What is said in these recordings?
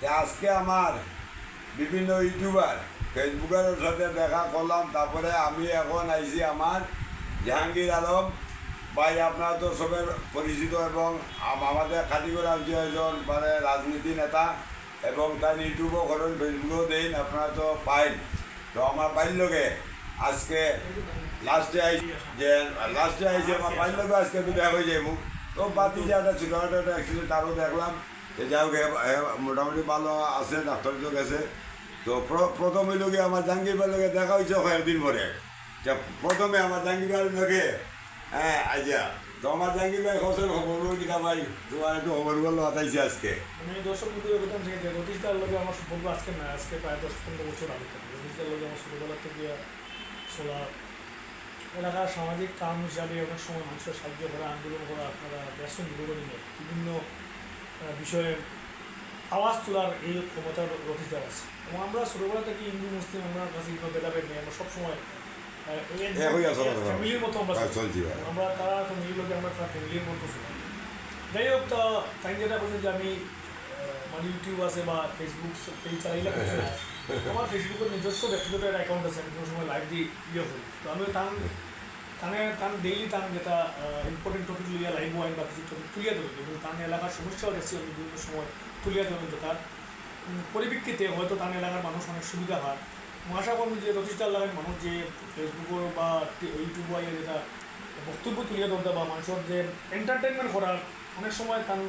যে আজকে আমার বিভিন্ন ইউটিউবার ফেসবুকের সাথে দেখা করলাম, তারপরে আমি এখন আইছি আমার জাহাঙ্গীর আলম। ভাই, আপনারা তো সবের পরিচিত এবং আমাদের খাটিগড়া অঞ্চল একজন মানে রাজনীতি নেতা এবং তার ইউটিউবও করেন ফেসবুকও দেন, আপনারা তো পাইন। তো আমার বাল্যকে আজকে লাস্টে আইছি যে লাস্টে আইছি আমার বাল্যকে আজকে তো দেখা হয়ে মুখ তো বাতি যে একটা ছিল, একটা অ্যাক্সিডেন্ট তারও দেখলাম। যে যাই হোক মোটামুটি ভালো আছে ডাক্তার তো গেছে তো প্র- প্রথম গিয়ে আমার জাহাঙ্গীর ভাইয়ের লগে দেখা হয়েছে কয়েকদিন পরে যে প্রথমে আমার জাহাঙ্গীর ভাইয়ের লগে হ্যাঁ আচ্ছা তো আমার জাহাঙ্গীর ভাই খবর খবর কিনা ভাই তোমার একটু খবর বলল আজকে। লগে আমার আজকে না আজকে প্রায় দশ পনেরো বছর আমার এলাকার সামাজিক কাম হিসাবে অনেক সময় মানুষের সাহায্য করা আন্দোলন করা আপনারা ব্যস্ত বিভিন্ন বিষয়ে আওয়াজ তোলার এই ক্ষমতা রতীশদার আছে। এবং আমরা ছোটোবেলা থেকে হিন্দু মুসলিম আমরা কাছে কোনো ভেদাভেদ নেই আমরা সবসময়। ফ্যামিলির মতো আমরা হ্যাঁ, ভাই। আমরা তারা ফ্যামিলির লোকে আমরা ফ্যামিলির মতো ছিলাম। যাই হোক তা তাই যেটা বলছেন যে আমি মানে ইউটিউব আছে বা ফেসবুক পেজ চালাইলে আমার ফেসবুকের নিজস্ব ব্যক্তিগত একটা অ্যাকাউন্ট আছে আমি কোনো সময় লাইভ দিয়ে ইয়ে করি। তো আমি টান টানে টান ডেইলি টান যেটা ইম্পর্টেন্ট টপিক লিয়া লাইভ ওয়াইন বা কিছু টপিক তুলিয়া ধরি কিন্তু টান এলাকার সমস্যাও দেখছি আমি বিভিন্ন সময় তুলিয়া ধরি যেটা। পরিপ্রেক্ষিতে হয়তো টান এলাকার মানুষ অনেক সুবিধা হয়। আশা করব যে রজিস্টার লাগান মানুষ যে ফেসবুকও বা ইউটিউব আইয়া যেটা বক্তব্য তুলিয়া ধরতে বা মানুষের যে এন্টারটেনমেন্ট করার, অনেক সময় তার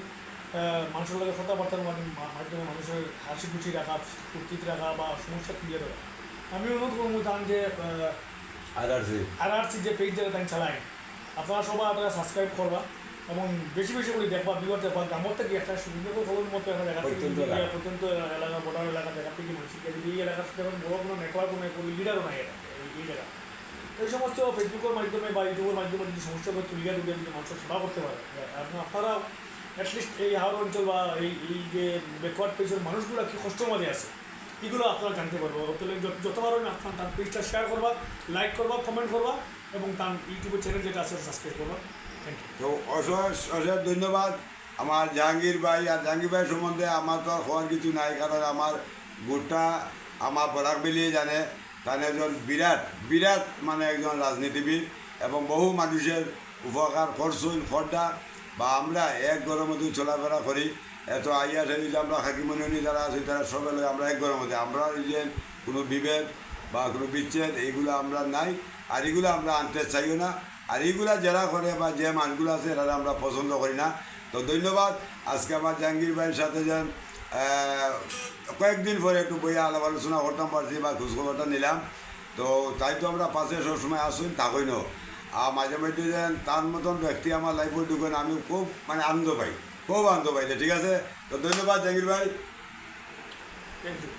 মানুষের লগে কথাবার্তার মাধ্যমে মানুষের হাসি খুশি রাখা, ফুর্তিতে রাখা বা সমস্যা তুলিয়ে ধরা। আমি অনুরোধ করব তান যে আর আর সে আর আর সি যে পেজ যেটা তাই চালায় আপনারা সবাই আপনারা সাবস্ক্রাইব করবা এবং বেশি বেশি করে দেখবা বিগত দেখবা গ্রামের থেকে একটা সুবিধা খবর মতো একটা দেখা যদি এলাকা। বর্ডার এলাকা দেখা থেকে মানুষকে যদি এই এলাকার সাথে এখন বড় কোনো নেটওয়ার্ক নেই কোনো লিডারও নাই এটা এই- জায়গা। এই সমস্ত ফেসবুকের মাধ্যমে বা ইউটিউবের মাধ্যমে যদি সমস্যাগুলো তুলিয়া তুলিয়া যদি মানুষের সেবা করতে পারে আপনি- আপনারা অ্যাটলিস্ট এই হাওড় অঞ্চল বা এই এই যে ব্যাকওয়ার্ড পেজের মানুষগুলো কি কষ্টের মাঝে আছে? এগুলো আপনারা জানতে পারব। তাহলে যত- যতবার হয় না আপনার তার পেজটা শেয়ার করবা লাইক করবা কমেন্ট করবা এবং তার ইউটিউবের চ্যানেল যেটা আছে সাবস্ক্রাইব করবা। থ্যাংক ইউ তো ধন্যবাদ। আমার জাহাঙ্গীর ভাই আর জাহাঙ্গীর ভাই সম্বন্ধে আমার তো আর হওয়ার কিছু নাই, কারণ আমার গোটা আমার বরাক বেলিয়ে জানে। তার একজন বিরাট বিরাট মানে একজন রাজনীতিবিদ এবং বহু মানুষের উপকার করছুন খরদা বা আমরা এক ঘরের মধ্যে চলাফেরা করি। এত আইয়া ঠেলি আমরা হাকিমনি যারা আছে, তারা সবাই লগে আমরা এক ঘরের মধ্যে। আমরা যে কোনো বিভেদ বা কোনো বিচ্ছেদ, এইগুলো আমরা নাই, আর এগুলো আমরা আনতে চাইও না। আর এইগুলা যারা করে বা যে মানুষগুলো আছে, এরা আমরা পছন্দ করি না। তো ধন্যবাদ। আজকে আমার জাহাঙ্গীর ভাইয়ের সাথে যে কয়েকদিন পরে একটু বইয়া আলাপ আলোচনা করতাম পারছি বা খোঁজখবরটা নিলাম। তো তাই তো আমরা পাশে সবসময় আসুন থাকই না। আর মাঝে মধ্যে যে তার মতন ব্যক্তি আমার লাইফে ঢুকেন আমি খুব মানে আনন্দ পাই। খুব আনন্দ পাইলে ঠিক আছে? তো ধন্যবাদ জাহাঙ্গীর ভাই। Thank you